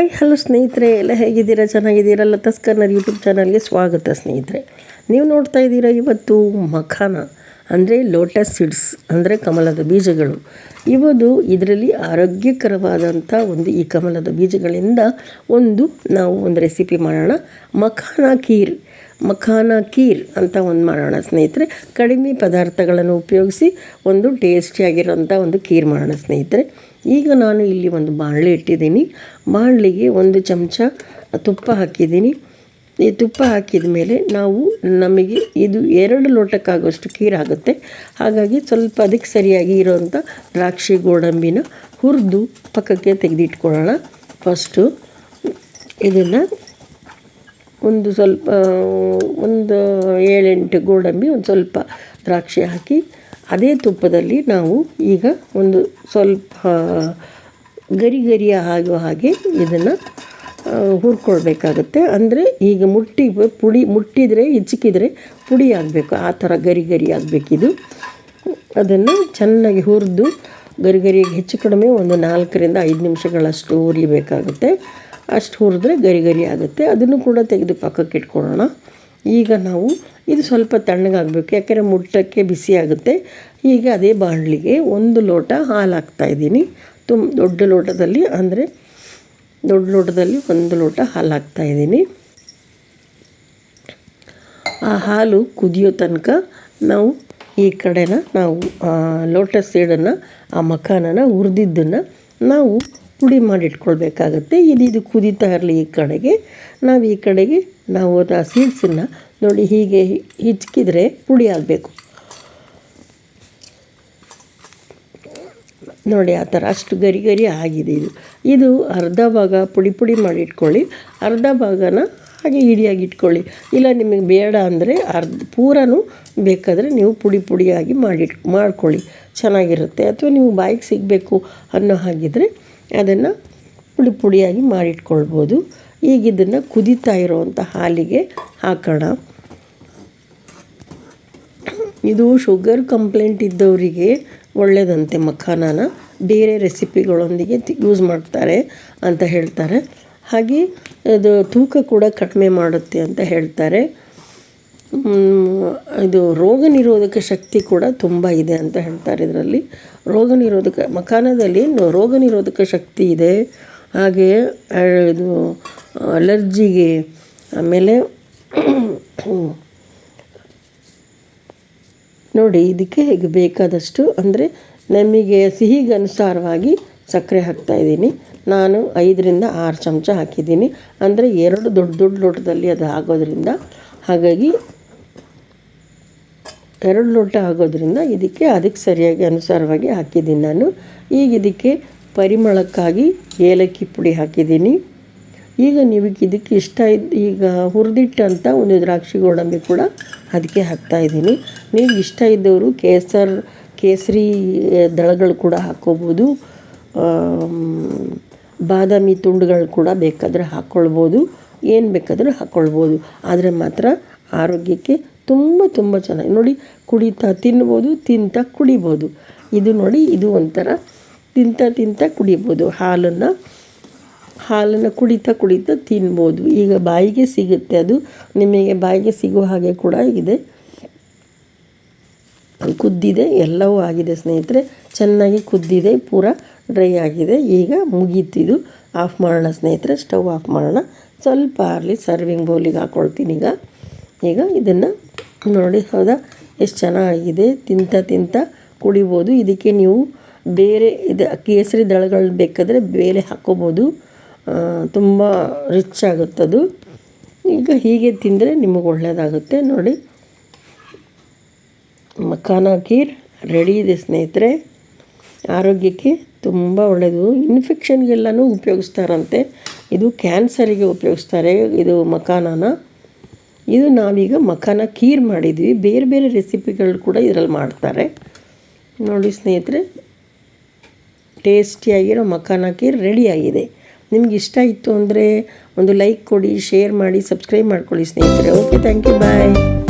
Hi, hello ಸ್ನೇಹಿತರೆ, ಎಲ್ಲ ಹೇಗಿದ್ದೀರಾ? ಚೆನ್ನಾಗಿದ್ದೀರಲ್ಲ ತಸ್ಕರ್ನರ್ ಯೂಟ್ಯೂಬ್ ಚಾನಲ್ಗೆ ಸ್ವಾಗತ ಸ್ನೇಹಿತರೆ. ನೀವು ನೋಡ್ತಾ ಇದ್ದೀರಾ ಇವತ್ತು ಮಖಾನ, ಅಂದರೆ ಲೋಟಸ್ ಸೀಡ್ಸ್ ಅಂದರೆ ಕಮಲದ ಬೀಜಗಳು. ಇವದು ಇದರಲ್ಲಿ ಆರೋಗ್ಯಕರವಾದಂಥ ಒಂದು ಈ ಕಮಲದ ಬೀಜಗಳಿಂದ ಒಂದು ನಾವು ಒಂದು ರೆಸಿಪಿ ಮಾಡೋಣ. ಮಖಾನ ಖೀರ್ ಮಖಾನ ಖೀರ್ ಅಂತ ಒಂದು ಮಾಡೋಣ ಸ್ನೇಹಿತರೆ. ಕಡಿಮೆ ಪದಾರ್ಥಗಳನ್ನು ಉಪಯೋಗಿಸಿ ಒಂದು ಟೇಸ್ಟಿಯಾಗಿರೋಂಥ ಒಂದು ಖೀರ್ ಮಾಡೋಣ ಸ್ನೇಹಿತರೆ. ಈಗ ನಾನು ಇಲ್ಲಿ ಒಂದು ಬಾಣಲೆ ಇಟ್ಟಿದ್ದೀನಿ. ಬಾಣಲಿಗೆ ಒಂದು ಚಮಚ ತುಪ್ಪ ಹಾಕಿದ್ದೀನಿ. ಈ ತುಪ್ಪ ಹಾಕಿದ ಮೇಲೆ ನಾವು ನಮಗೆ ಇದು ಎರಡು ಲೋಟಕ್ಕಾಗುವಷ್ಟು ಆಗುತ್ತೆ. ಹಾಗಾಗಿ ಸ್ವಲ್ಪ ಅದಕ್ಕೆ ಸರಿಯಾಗಿ ಇರೋವಂಥ ದ್ರಾಕ್ಷಿ, ಗೋಡಂಬಿನ ಹುರಿದು ಪಕ್ಕಕ್ಕೆ ತೆಗೆದಿಟ್ಕೊಳ್ಳೋಣ. ಫಸ್ಟು ಇದನ್ನು ಒಂದು ಸ್ವಲ್ಪ, ಒಂದು ಏಳೆಂಟು ಗೋಡಂಬಿ, ಒಂದು ಸ್ವಲ್ಪ ದ್ರಾಕ್ಷಿ ಹಾಕಿ ಅದೇ ತುಪ್ಪದಲ್ಲಿ ನಾವು ಈಗ ಒಂದು ಸ್ವಲ್ಪ ಗರಿ ಗರಿಯ ಆಗೋ ಹಾಗೆ ಇದನ್ನು ಹುರ್ಕೊಳ್ಬೇಕಾಗತ್ತೆ. ಅಂದರೆ ಈಗ ಮುಟ್ಟಿ, ಪುಡಿ, ಮುಟ್ಟಿದರೆ ಹಿಚ್ಕಿದ್ರೆ ಪುಡಿ ಆಗಬೇಕು. ಆ ಥರ ಗರಿ ಗರಿ ಆಗಬೇಕಿದು. ಅದನ್ನು ಚೆನ್ನಾಗಿ ಹುರಿದು, ಗರಿ ಗರಿಯಾಗಿ ಹೆಚ್ಚು ಕಡಿಮೆ ಒಂದು ನಾಲ್ಕರಿಂದ ಐದು ನಿಮಿಷಗಳಷ್ಟು ಹುರಿಬೇಕಾಗುತ್ತೆ. ಅಷ್ಟು ಹುರಿದ್ರೆ ಗರಿ ಗರಿ ಆಗುತ್ತೆ. ಅದನ್ನು ಕೂಡ ತೆಗೆದು ಪಕ್ಕಕ್ಕೆ ಇಟ್ಕೊಳ್ಳೋಣ ಈಗ ನಾವು ಇದು ಸ್ವಲ್ಪ ತಣ್ಣಗಾಗಬೇಕು, ಯಾಕೆಂದರೆ ಮುಟ್ಟಕ್ಕೆ ಬಿಸಿ ಆಗುತ್ತೆ. ಈಗ ಅದೇ ಬಾಣಲಿಗೆ ಒಂದು ಲೋಟ ಹಾಲು ಹಾಕ್ತಾಯಿದ್ದೀನಿ ತುಂಬ ದೊಡ್ಡ ಲೋಟದಲ್ಲಿ, ಅಂದರೆ ದೊಡ್ಡ ಲೋಟದಲ್ಲಿ ಒಂದು ಲೋಟ ಹಾಲು ಹಾಕ್ತಾಯಿದ್ದೀನಿ ಆ ಹಾಲು ಕುದಿಯೋ ತನಕ ನಾವು ಈ ಕಡೆನ ನಾವು ಲೋಟಸ್ ಸೀಡನ್ನು, ಆ ಮಖಾನನ ಹುರಿದಿದ್ದನ್ನು ನಾವು ಪುಡಿ ಮಾಡಿಟ್ಕೊಳ್ಬೇಕಾಗತ್ತೆ. ಇದು ಇದು ಕುದೀತಾ ಇರಲಿ ಈ ಕಡೆಗೆ. ನಾವು ಈ ಕಡೆಗೆ ನಾವು ಆ ಸೀಡ್ಸನ್ನು ನೋಡಿ ಹೀಗೆ ಹಿಚ್ಕಿದ್ರೆ ಪುಡಿ ಆಗಬೇಕು. ನೋಡಿ ಆ ಥರ ಅಷ್ಟು ಗರಿ ಗರಿ ಆಗಿದೆ ಇದು. ಇದು ಅರ್ಧ ಭಾಗ ಪುಡಿ ಪುಡಿ ಮಾಡಿ ಇಟ್ಕೊಳ್ಳಿ ಅರ್ಧ ಭಾಗನ ಹಾಗೆ ಇಡಿಯಾಗಿ ಇಟ್ಕೊಳ್ಳಿ. ಇಲ್ಲ ನಿಮಗೆ ಬೇಡ ಅಂದರೆ ಅರ್ಧ ಪೂರನೂ ಬೇಕಾದರೆ ನೀವು ಪುಡಿ ಪುಡಿಯಾಗಿ ಮಾಡಿಟ್ ಮಾಡ್ಕೊಳ್ಳಿ. ಚೆನ್ನಾಗಿರುತ್ತೆ. ಅಥವಾ ನೀವು ಬಾಯಿಗೆ ಸಿಗಬೇಕು ಅನ್ನೋ ಹಾಗಿದ್ರೆ ಅದನ್ನು ಪುಡಿ ಪುಡಿಯಾಗಿ ಮಾಡಿಟ್ಕೊಳ್ಬೋದು. ಈಗ ಇದನ್ನು ಕುದೀತಾ ಇರೋವಂಥ ಹಾಲಿಗೆ ಹಾಕೋಣ. ಇದು ಶುಗರ್ ಕಂಪ್ಲೇಂಟ್ ಇದ್ದವರಿಗೆ ಒಳ್ಳೆಯದಂತೆ ಮಖಾನನ. ಬೇರೆ ರೆಸಿಪಿಗಳೊಂದಿಗೆ ಯೂಸ್ ಮಾಡ್ತಾರೆ ಅಂತ ಹೇಳ್ತಾರೆ. ಹಾಗೆ ಅದು ತೂಕ ಕೂಡ ಕಡಿಮೆ ಮಾಡುತ್ತೆ ಅಂತ ಹೇಳ್ತಾರೆ. ಇದು ರೋಗ ನಿರೋಧಕ ಶಕ್ತಿ ಕೂಡ ತುಂಬ ಇದೆ ಅಂತ ಹೇಳ್ತಾರೆ ಇದರಲ್ಲಿ. ರೋಗ ನಿರೋಧಕ, ಮಖಾನದಲ್ಲಿ ರೋಗ ನಿರೋಧಕ ಶಕ್ತಿ ಇದೆ. ಹಾಗೆಯೇ ಇದು, ಅಲರ್ಜಿಗೆ, ಆಮೇಲೆ, ನೋಡಿ, ಇದಕ್ಕೆ ಹೇಗೆ ಬೇಕಾದಷ್ಟು, ಅಂದರೆ ನಮಗೆ ಸಿಹಿಗೆ ಅನುಸಾರವಾಗಿ ಸಕ್ಕರೆ ಹಾಕ್ತಾಯಿದ್ದೀನಿ ನಾನು ಐದರಿಂದ ಆರು ಚಮಚ ಹಾಕಿದ್ದೀನಿ. ಅಂದರೆ ಎರಡು ದೊಡ್ಡ ದೊಡ್ಡ ಲೋಟದಲ್ಲಿ ಅದು ಆಗೋದ್ರಿಂದ ಹಾಗಾಗಿ ಎರಡು ಲೋಟ ಆಗೋದ್ರಿಂದ ಇದಕ್ಕೆ ಅದಕ್ಕೆ ಸರಿಯಾಗಿ ಅನುಸಾರವಾಗಿ ಹಾಕಿದ್ದೀನಿ ನಾನು. ಈಗ ಇದಕ್ಕೆ ಪರಿಮಳಕ್ಕಾಗಿ ಏಲಕ್ಕಿ ಪುಡಿ ಹಾಕಿದ್ದೀನಿ. ಈಗ ನೀವು ಇದಕ್ಕೆ ಇಷ್ಟ ಇದ್ದು ಈಗ ಹುರಿದಿಟ್ಟಂಥ ಒಂದು ದ್ರಾಕ್ಷಿ ಗೋಡಂಬಿ ಕೂಡ ಅದಕ್ಕೆ ಹಾಕ್ತಾಯಿದ್ದೀನಿ ನೀವು ಇಷ್ಟ ಇದ್ದವರು ಕೇಸರ್, ಕೇಸರಿ ದಳಗಳು ಕೂಡ ಹಾಕ್ಕೋಬೋದು ಬಾದಾಮಿ ತುಂಡುಗಳು ಕೂಡ ಬೇಕಾದರೆ ಹಾಕ್ಕೊಳ್ಬೋದು ಏನು ಬೇಕಾದರೂ ಹಾಕ್ಕೊಳ್ಬೋದು ಆದರೆ ಮಾತ್ರ ಆರೋಗ್ಯಕ್ಕೆ ತುಂಬ ತುಂಬ ಚೆನ್ನಾಗಿ ನೋಡಿ ಕುಡಿತಾ ತಿನ್ಬೋದು, ತಿಂತಾ ಕುಡಿಬೋದು. ಇದು ನೋಡಿ, ಇದು ಒಂಥರ ತಿಂತಾ ತಿಂತಾ ಕುಡಿಬೋದು. ಹಾಲನ್ನು ಹಾಲನ್ನು ಕುಡಿತಾ ಕುಡಿತಾ ತಿನ್ಬೋದು. ಈಗ ಬಾಯಿಗೆ ಸಿಗುತ್ತೆ ಅದು. ನಿಮಗೆ ಬಾಯಿಗೆ ಸಿಗೋ ಹಾಗೆ ಕೂಡ ಇದೆ. ಕುದ್ದಿದೆ, ಎಲ್ಲವೂ ಆಗಿದೆ ಸ್ನೇಹಿತರೆ. ಚೆನ್ನಾಗಿ ಕುದ್ದಿದೆ, ಪೂರ ಡ್ರೈ ಆಗಿದೆ. ಈಗ ಮುಗೀತಿದು. ಆಫ್ ಮಾಡೋಣ ಸ್ನೇಹಿತರೆ, ಸ್ಟವ್ ಆಫ್ ಮಾಡೋಣ. ಸ್ವಲ್ಪ ಆರಲಿ ಸರ್ವಿಂಗ್ ಬೌಲಿಗೆ ಹಾಕ್ಕೊಳ್ತೀನಿ ಈಗ. ಈಗ ಇದನ್ನು ನೋಡಿ, ಹೌದಾ? ಎಷ್ಟು ಚೆನ್ನಾಗಿದೆ. ತಿಂತ ತಿಂತ ಕುಡಿಬೋದು. ಇದಕ್ಕೆ ನೀವು ಬೇರೆ ಇದು ಕೇಸರಿ ದಳಗಳು ಬೇಕಾದರೆ ಬೇರೆ ಹಾಕ್ಕೋಬೋದು ತುಂಬ ರಿಚ್ ಆಗುತ್ತದು. ಈಗ ಹೀಗೆ ತಿಂದರೆ ನಿಮಗೆ ಒಳ್ಳೆಯದಾಗುತ್ತೆ ನೋಡಿ. ಮಖಾನ ಕೀರ್ ರೆಡಿ ಇದೆ ಸ್ನೇಹಿತರೆ. ಆರೋಗ್ಯಕ್ಕೆ ತುಂಬ ಒಳ್ಳೆಯದು ಇನ್ಫೆಕ್ಷನ್ಗೆಲ್ಲನೂ ಉಪಯೋಗಿಸ್ತಾರಂತೆ. ಇದು ಕ್ಯಾನ್ಸರಿಗೆ ಉಪಯೋಗಿಸ್ತಾರೆ. ಇದು ಮಖಾನನ. ಇದು ನಾವೀಗ ಮಖಾನ ಖೀರ್ ಮಾಡಿದ್ವಿ. ಬೇರೆ ಬೇರೆ ರೆಸಿಪಿಗಳು ಕೂಡ ಇದರಲ್ಲಿ ಮಾಡ್ತಾರೆ. ನೋಡಿ ಸ್ನೇಹಿತರೆ, ಟೇಸ್ಟಿಯಾಗಿರೋ ಮಖಾನ ಖೀರ್ ರೆಡಿಯಾಗಿದೆ. ನಿಮ್ಗೆ ಇಷ್ಟ ಇತ್ತು ಅಂದರೆ ಒಂದು ಲೈಕ್ ಕೊಡಿ, ಶೇರ್ ಮಾಡಿ, ಸಬ್ಸ್ಕ್ರೈಬ್ ಮಾಡ್ಕೊಳ್ಳಿ ಸ್ನೇಹಿತರೆ. Okay thank you bye